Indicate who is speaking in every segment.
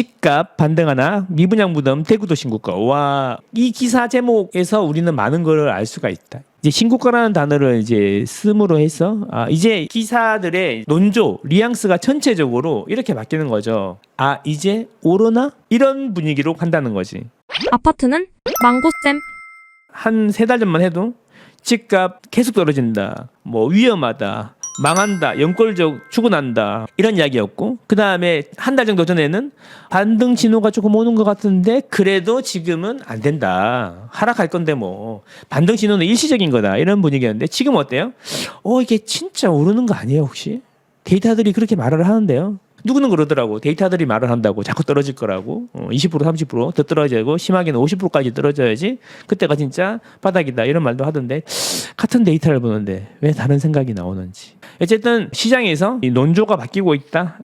Speaker 1: 집값 반등하나 미분양 무덤 대구도 신고가. 와, 이 기사 제목에서 우리는 많은 걸 알 수가 있다. 이제 신고가라는 단어를 이제 쓰므로 해서 아, 이제 기사들의 논조, 뉘앙스가 전체적으로 이렇게 바뀌는 거죠. 아, 이제 오르나? 이런 분위기로 한다는 거지.
Speaker 2: 아파트는 망고쌤
Speaker 1: 한 세 달 전만 해도 집값 계속 떨어진다. 뭐 위험하다. 망한다. 연골적 추구난다. 이런 이야기였고 그 다음에 한 달 정도 전에는 반등 신호가 조금 오는 것 같은데 그래도 지금은 안 된다. 하락할 건데 뭐 반등 신호는 일시적인 거다. 이런 분위기였는데 지금 어때요? 어 이게 진짜 오르는 거 아니에요 혹시? 데이터들이 그렇게 말을 하는데요. 누구는 그러더라고. 데이터들이 말을 한다고 자꾸 떨어질 거라고. 어, 20% 30%더 떨어지고 심하게는 50%까지 떨어져야지 그때가 진짜 바닥이다 이런 말도 하던데 같은 데이터를 보는데 왜 다른 생각이 나오는지. 어쨌든 시장에서 이 논조가 바뀌고 있다.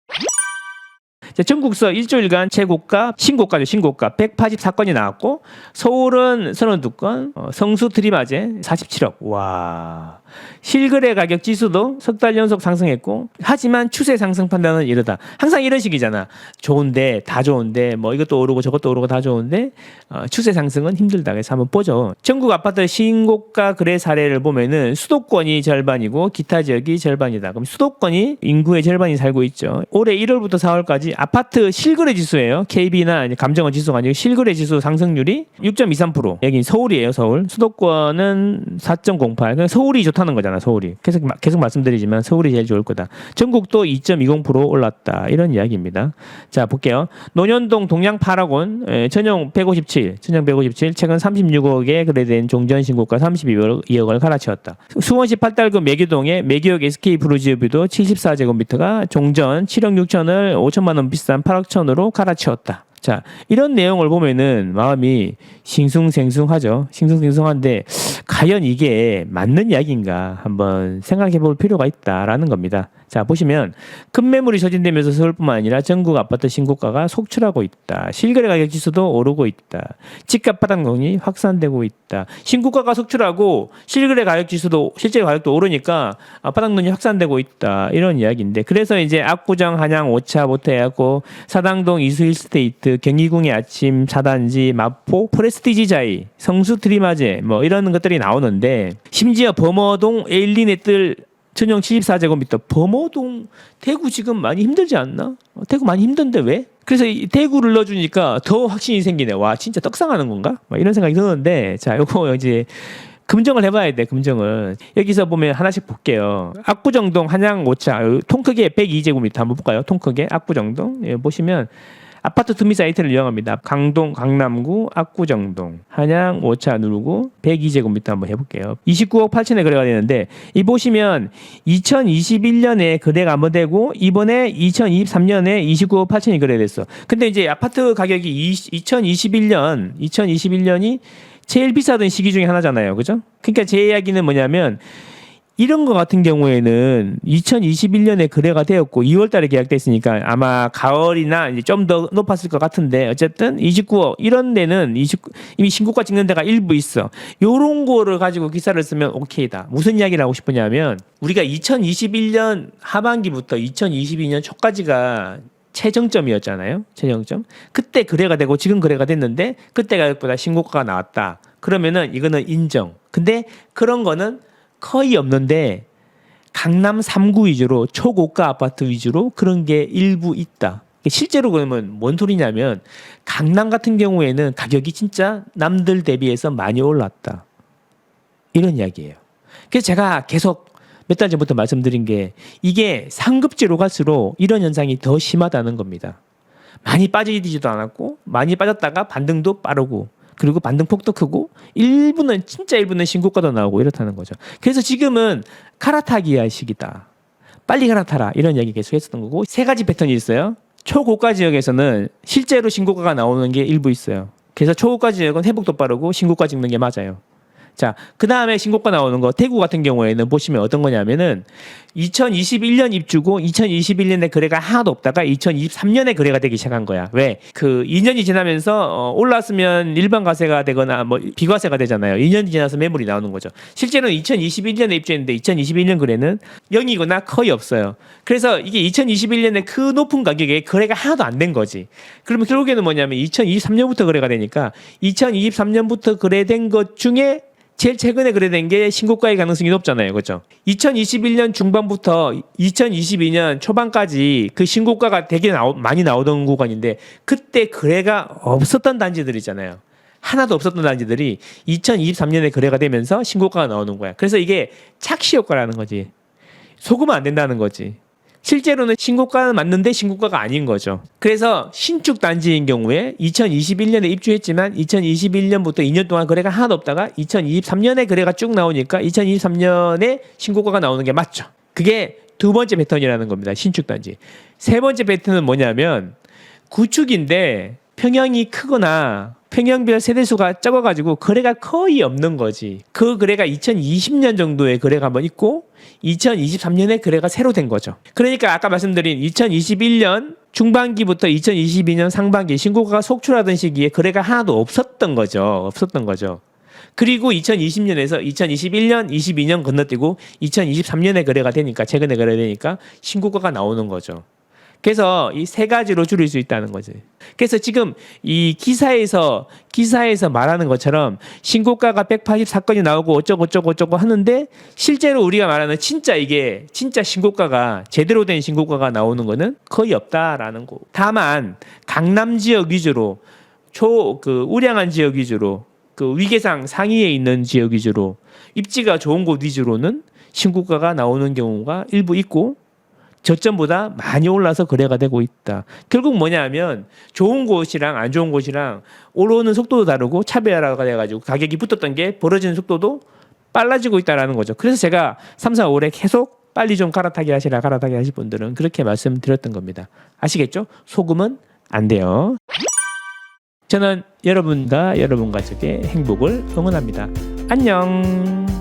Speaker 1: 자, 전국서 일주일간 최고가 신고가죠 신고가. 184건이 나왔고 서울은 32건 어, 성수 트리마제 47억. 와. 실거래 가격 지수도 석 달 연속 상승했고 하지만 추세 상승 판단은 이르다. 항상 이런 식이잖아. 좋은데 다 좋은데 뭐 이것도 오르고 저것도 오르고 다 좋은데 어, 추세 상승은 힘들다. 그래서 한번 보죠. 전국 아파트 신고가 거래 사례를 보면은 수도권이 절반이고 기타 지역이 절반이다. 그럼 수도권이 인구의 절반이 살고 있죠. 올해 1월부터 4월까지 아파트 실거래 지수예요. KB나 감정원 지수가 아니고 실거래 지수 상승률이 6.23% 여기 서울이에요 서울. 수도권은 4.08 그러니까 서울이 좋다는 거잖아 서울이. 계속 마- 계속 말씀드리지만 서울이 제일 좋을 거다. 전국도 2.20% 올랐다. 이런 이야기입니다. 자 볼게요. 논현동 동양 8학원 에, 전용 157 전용 157 최근 36억에 거래된 종전 신고가 32억을 갈아치웠다. 수원시 팔달구 매기동의 매기역 SK 브루지오비도 74제곱미터가 종전 7억 6천을 5천만 원 비싼 8억 천으로 갈아치웠다 자 이런 내용을 보면은 마음이 싱숭생숭하죠. 싱숭생숭한데 과연 이게 맞는 이야기인가 한번 생각해 볼 필요가 있다라는 겁니다. 자 보시면 큰 매물이 소진되면서 서울뿐만 아니라 전국 아파트 신고가가 속출하고 있다. 실거래 가격 지수도 오르고 있다. 집값 바닥론이 확산되고 있다. 신고가가 속출하고 실거래 가격 지수도 실제 가격도 오르니까 아, 바닥론이 확산되고 있다. 이런 이야기인데 그래서 이제 압구정 한양 오차부터 해갖고 사당동 이수일 스테이트 경희궁의 아침 사단지 마포 프레스티지 자이 성수 트리마제 뭐 이런 것들이 나오는데 심지어 범어동 에일리넷들 전용 74제곱미터 범어동 대구 지금 많이 힘들지 않나? 어, 대구 많이 힘든데 왜? 그래서 이 대구를 넣어주니까 더 확신이 생기네. 와 진짜 떡상하는 건가? 막 이런 생각이 드는데 자 요거 이제 금정을 해봐야 돼 금정을 여기서 보면 하나씩 볼게요 압구정동 한양 오차 통 크게 102제곱미터 한번 볼까요 통 크게 압구정동 예, 보시면 아파트 투미 사이트를 이용합니다 강동 강남구 압구정동 한양 오차 누르고 102제곱미터 한번 해볼게요 29억 8천에 거래가 되는데 이 보시면 2021년에 거래가 한번 되고 이번에 2023년에 29억 8천이 거래됐어 근데 이제 아파트 가격이 2021년 2021년이 제일 비싸던 시기 중에 하나잖아요. 그죠? 그러니까 제 이야기는 뭐냐면 이런 거 같은 경우에는 2021년에 거래가 되었고 2월 달에 계약됐으니까 아마 가을이나 이제 좀 더 높았을 것 같은데 어쨌든 29억 이런 데는 29, 이미 신고가 찍는 데가 일부 있어. 요런 거를 가지고 기사를 쓰면 오케이다. 무슨 이야기를 하고 싶으냐면 우리가 2021년 하반기부터 2022년 초까지가 최정점이었잖아요. 최정점. 그때 거래가 되고 지금 거래가 됐는데 그때 가격보다 신고가가 나왔다. 그러면은 이거는 인정. 근데 그런 거는 거의 없는데 강남 3구 위주로 초고가 아파트 위주로 그런 게 일부 있다. 실제로 그러면 뭔 소리냐면 강남 같은 경우에는 가격이 진짜 남들 대비해서 많이 올랐다. 이런 이야기예요. 그래서 제가 계속 몇 달 전부터 말씀드린 게 이게 상급지로 갈수록 이런 현상이 더 심하다는 겁니다. 많이 빠지지도 않았고 많이 빠졌다가 반등도 빠르고 그리고 반등폭도 크고 일부는 진짜 일부는 신고가도 나오고 이렇다는 거죠. 그래서 지금은 갈아타기야 시기다. 빨리 갈아타라 이런 이야기 계속 했었던 거고 세 가지 패턴이 있어요. 초고가 지역에서는 실제로 신고가가 나오는 게 일부 있어요. 그래서 초고가 지역은 회복도 빠르고 신고가 찍는 게 맞아요. 자, 그 다음에 신고가 나오는 거, 대구 같은 경우에는 보시면 어떤 거냐면은 2021년 입주고 2021년에 거래가 하나도 없다가 2023년에 거래가 되기 시작한 거야. 왜? 그 2년이 지나면서 어, 올랐으면 일반 과세가 되거나 뭐 비과세가 되잖아요. 2년이 지나서 매물이 나오는 거죠. 실제로는 2021년에 입주했는데 2021년 거래는 0이거나 거의 없어요. 그래서 이게 2021년에 그 높은 가격에 거래가 하나도 안 된 거지. 그러면 결국에는 뭐냐면 2023년부터 거래가 되니까 2023년부터 거래된 것 중에 제일 최근에 거래된 게 신고가의 가능성이 높잖아요. 그렇죠? 2021년 중반부터 2022년 초반까지 그 신고가가 되게 나오, 많이 나오던 구간인데 그때 거래가 없었던 단지들이잖아요. 하나도 없었던 단지들이 2023년에 거래가 되면서 신고가가 나오는 거야. 그래서 이게 착시 효과라는 거지. 속으면 안 된다는 거지. 실제로는 신고가는 맞는데 신고가가 아닌 거죠. 그래서 신축 단지인 경우에 2021년에 입주했지만 2021년부터 2년 동안 거래가 하나도 없다가 2023년에 거래가 쭉 나오니까 2023년에 신고가가 나오는 게 맞죠. 그게 두 번째 패턴이라는 겁니다. 신축 단지. 세 번째 패턴은 뭐냐면 구축인데 평형이 크거나 평형별 세대수가 적어가지고 거래가 거의 없는 거지. 그 거래가 2020년 정도에 거래가 한번 있고 2023년에 거래가 새로 된 거죠. 그러니까 아까 말씀드린 2021년 중반기부터 2022년 상반기 신고가가 속출하던 시기에 거래가 하나도 없었던 거죠. 없었던 거죠. 그리고 2020년에서 2021년, 22년 건너뛰고 2023년에 거래가 되니까 최근에 거래되니까 신고가가 나오는 거죠. 그래서 이 세 가지로 줄일 수 있다는 거지. 그래서 지금 이 기사에서 기사에서 말하는 것처럼 신고가가 184건이 나오고 어쩌고 어쩌고 어쩌고 하는데 실제로 우리가 말하는 진짜 이게 진짜 신고가가 제대로 된 신고가가 나오는 거는 거의 없다라는 거. 다만 강남 지역 위주로 초 그 우량한 지역 위주로 그 위계상 상위에 있는 지역 위주로 입지가 좋은 곳 위주로는 신고가가 나오는 경우가 일부 있고 저점보다 많이 올라서 거래가 되고 있다. 결국 뭐냐면 좋은 곳이랑 안 좋은 곳이랑 오르는 속도도 다르고 차별화가 돼가지고 가격이 붙었던 게 벌어지는 속도도 빨라지고 있다라는 거죠. 그래서 제가 3, 4, 5에 계속 빨리 좀 갈아타기 하시라 갈아타기 하실 분들은 그렇게 말씀드렸던 겁니다. 아시겠죠? 속으면 안 돼요. 저는 여러분과 여러분 가족의 행복을 응원합니다. 안녕.